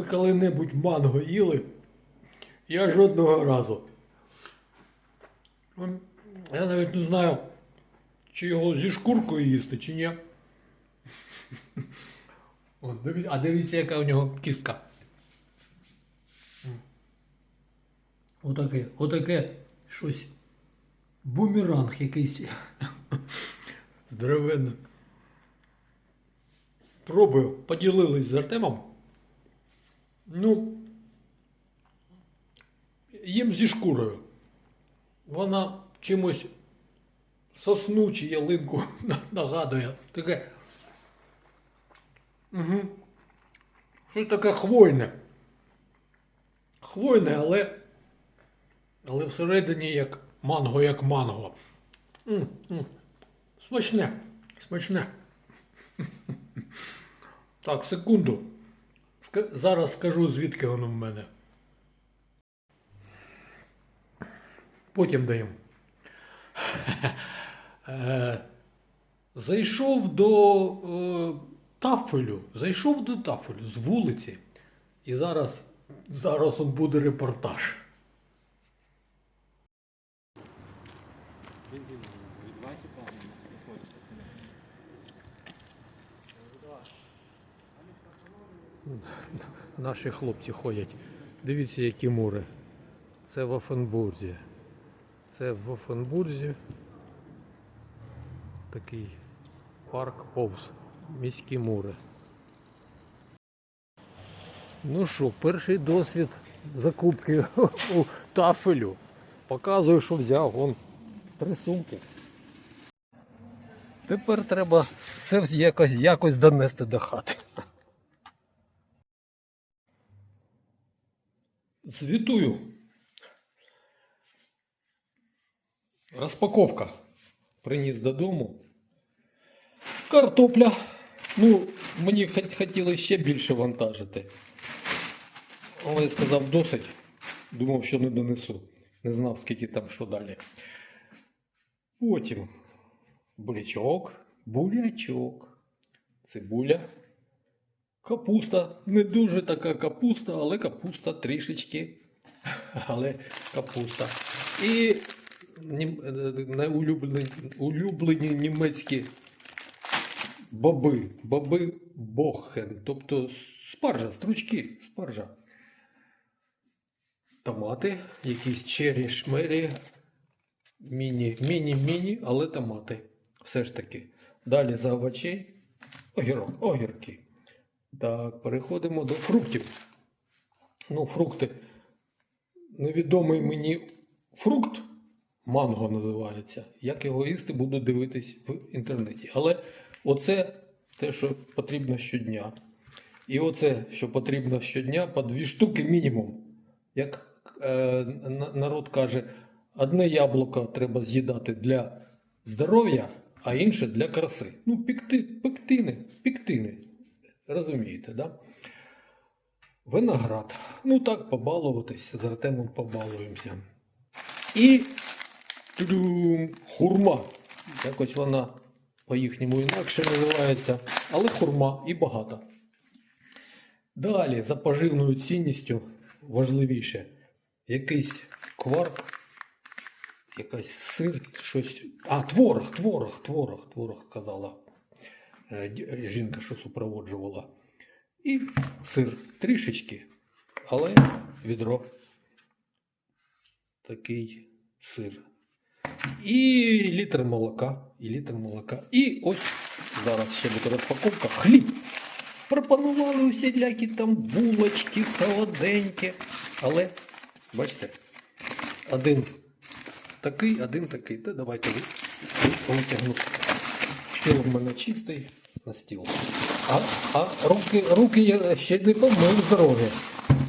Ви коли-небудь манго їли? Я жодного разу. Я навіть не знаю, чи його зі шкуркою їсти, чи ні. А дивіться, яка у нього кістка. Отаке, отаке щось. Бумеранг якийсь. Здоровенний. Пробую, поділились з Артемом. Ну, їм зі шкурою. Вона чимось сосну чи ялинку нагадує. Таке. Угу. Щось таке хвойне. Хвойне, але. Але всередині як манго, як манго. м м Смачне. Смачне. Так, секунду. Зараз скажу, звідки воно в мене. Потім даємо. Е, Зайшов до е, тафелю. Зайшов до тафелю з вулиці. І зараз, зараз он буде репортаж. Бензин відваті пане на світлофорі. Наші хлопці ходять. Дивіться, які мури. Це в Офенбурзі. Це в Офенбурзі. Такий парк повз. Міські мури. Ну що, перший досвід закупки у тафелю. Показую, що взяв. Вон три сумки. Тепер треба це якось, якось донести до хати. Звітую. Розпаковка. Приніс додому. Картопля. Ну, мені хот- хотіли ще більше вантажити. Але я сказав досить. Думав, що не донесу. Не знав, скільки там що далі. Потім бурячок, бурячок, цибуля, Капуста. Не дуже така капуста, але капуста трішечки. Але капуста. І найулюблені улюблені німецькі боби. Боби бохен. Тобто спаржа, стручки, спаржа. Томати, якісь чері, шмері. Міні, міні-міні, але томати. Все ж таки. Далі за овочей. Огірок, огірки. Так, переходимо до фруктів. Ну, фрукти. Невідомий мені фрукт, манго називається. Як його їсти, буду дивитись в інтернеті. Але оце те, що потрібно щодня. І оце, що потрібно щодня, по дві штуки мінімум. Як е, народ каже, одне яблуко треба з'їдати для здоров'я, а інше для краси. Ну, пікти, пектини, піктини. Розумієте, да? Виноград. Ну так, побалуватись, з Артемом побалуємося. І тюдюм, хурма. Якось вона по-їхньому інакше називається, але хурма і багато. Далі, за поживною цінністю важливіше, якийсь кварк, якась сир, щось. А, творог, творог, творог, творог казала жінка, що супроводжувала. І сир трішечки, але відро. Такий сир. І літр молока. І літр молока. І ось зараз ще буде розпаковка. Хліб. Пропонували усілякі там булочки, солоденькі. Але, бачите, один такий, один такий. Та давайте ви- ви- витягну. Стіл в мене чистий на стіл. А, а руки, руки я ще не помив з дороги.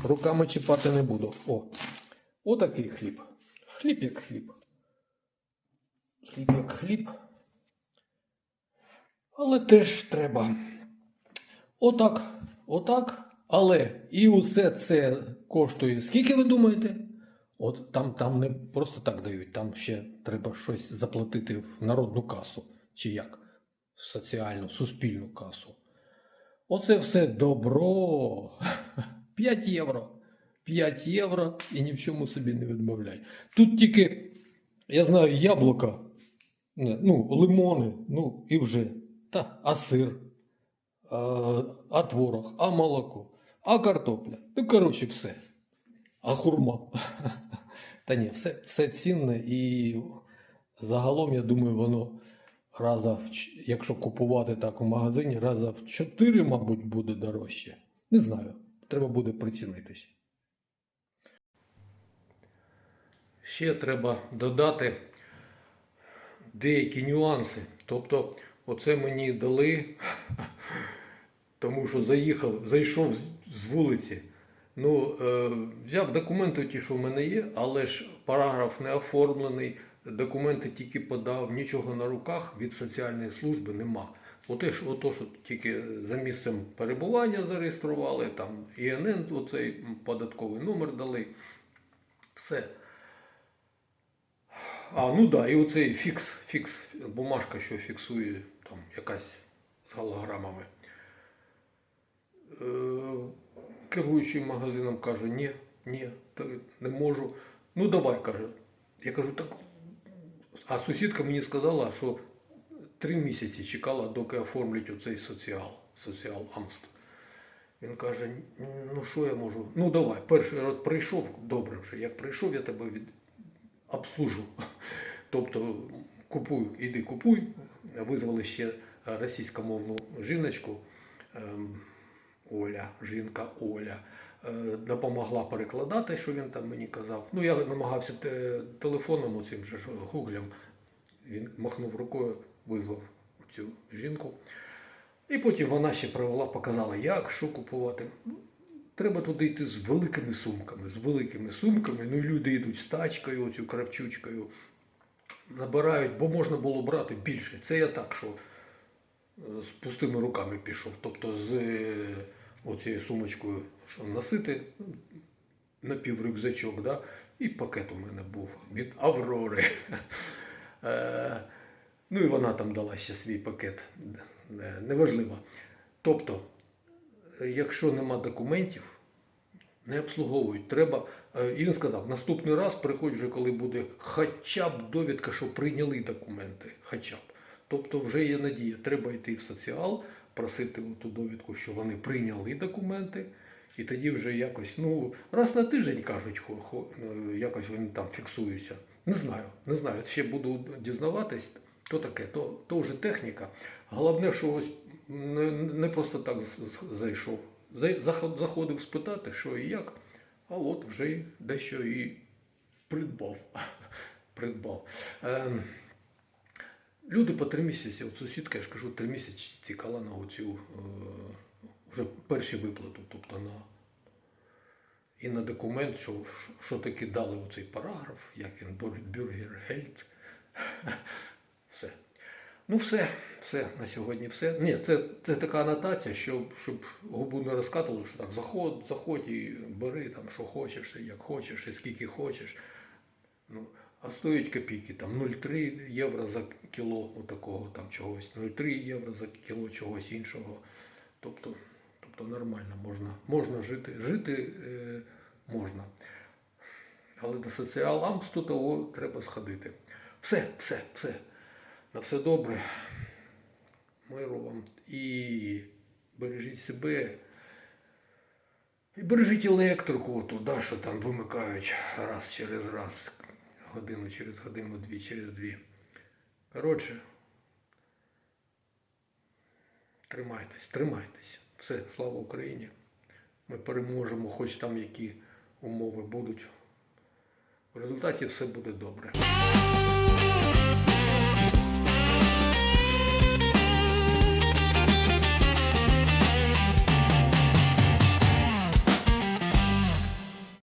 Руками чіпати не буду. О, отакий хліб. Хліб як хліб. Хліб як хліб. Але теж треба. Отак, отак. Але і усе це коштує. Скільки ви думаєте? От там, там не просто так дають, там ще треба щось заплатити в народну касу. Чи як? Соціальну, суспільну касу. Оце все добро. 5 євро. 5 євро і ні в чому собі не відмовляй. Тут тільки, я знаю, яблука, ну, лимони, ну і вже. Та, а сир, а, а творог, а молоко, а картопля. Ну, коротше, все. А хурма. Та ні, все, все цінне і загалом, я думаю, воно раза в, якщо купувати так у магазині, раза в 4, мабуть, буде дорожче. Не знаю. Треба буде прицінитись. Ще треба додати деякі нюанси. Тобто, оце мені дали, тому що заїхав, зайшов з вулиці. Ну, е, взяв документи, ті, що в мене є, але ж параграф не оформлений, документи тільки подав, нічого на руках від соціальної служби нема. Оте ж, ото, що тільки за місцем перебування зареєстрували, там ІНН, оцей податковий номер дали. Все. А, ну да, і оцей фікс, фікс, бумажка, що фіксує там якась з голограмами. Е, керуючий магазином каже, ні, ні, не можу. Ну давай, каже. Я кажу, так. А сусідка мені сказала, що три місяці чекала, доки оформлять оцей соціал, соціал Амст. Він каже: ну що я можу? Ну давай, перший раз прийшов, добре вже. Як прийшов, я тебе від... обслужу. Тобто купуй, іди купуй. Визвали ще російськомовну жіночку. ем, Оля, жінка Оля, допомогла перекладати, що він там мені казав. Ну, я намагався телефоном оцим же ж гуглем. Він махнув рукою, визвав цю жінку. І потім вона ще провела, показала, як, що купувати. Ну, Треба туди йти з великими сумками, з великими сумками. Ну і люди йдуть з тачкою, оцю кравчучкою, набирають, бо можна було брати більше. Це я так, що з пустими руками пішов. Тобто з е, оцією сумочкою, що носити, ну, напіврюкзачок, да? і пакет у мене був від Аврори. Е, Ну і вона там дала ще свій пакет. Е, Неважливо. Тобто, якщо нема документів, не обслуговують. Треба. е, І він сказав, наступний раз приходь вже, коли буде хоча б довідка, що прийняли документи. Хоча б. Тобто вже є надія. Треба йти в соціал, просити ту довідку, що вони прийняли документи. І тоді вже якось, ну, раз на тиждень кажуть, хо, хо, е, якось вони там фіксуються. Не знаю, не знаю. Ще буду дізнаватись, то таке, то, то вже техніка. Головне, що ось не, не просто так зайшов. Заходив спитати, що і як, а от вже дещо і придбав. придбав. Ем, Люди по три місяці, от сусідка, я ж кажу, три місяці тікала на оцю е, вже перші виплату, тобто на і на документ, що, що таки дали оцей параграф, як він бюргер гельт. Все. Ну, все, все на сьогодні все. Ні, це, це така анотація, щоб, щоб губу не розкатували, що так заходь, заходь і бери там, що хочеш, як хочеш, і скільки хочеш. Ну, а стоять копійки, там 0,3 євро за кіло отакого там чогось, 0,3 євро за кіло чогось іншого. Тобто, тобто нормально можна, можна жити. Жити е, можна. Але до соціал-амсту того треба сходити. Все, все, все. На все добре. Миру вам і бережіть себе. І бережіть електрику, туди, що там вимикають раз через раз, годину через годину, дві через дві. Коротше, тримайтесь, тримайтесь. Все, слава Україні. Ми переможемо, хоч там які умови будуть. В результаті все буде добре.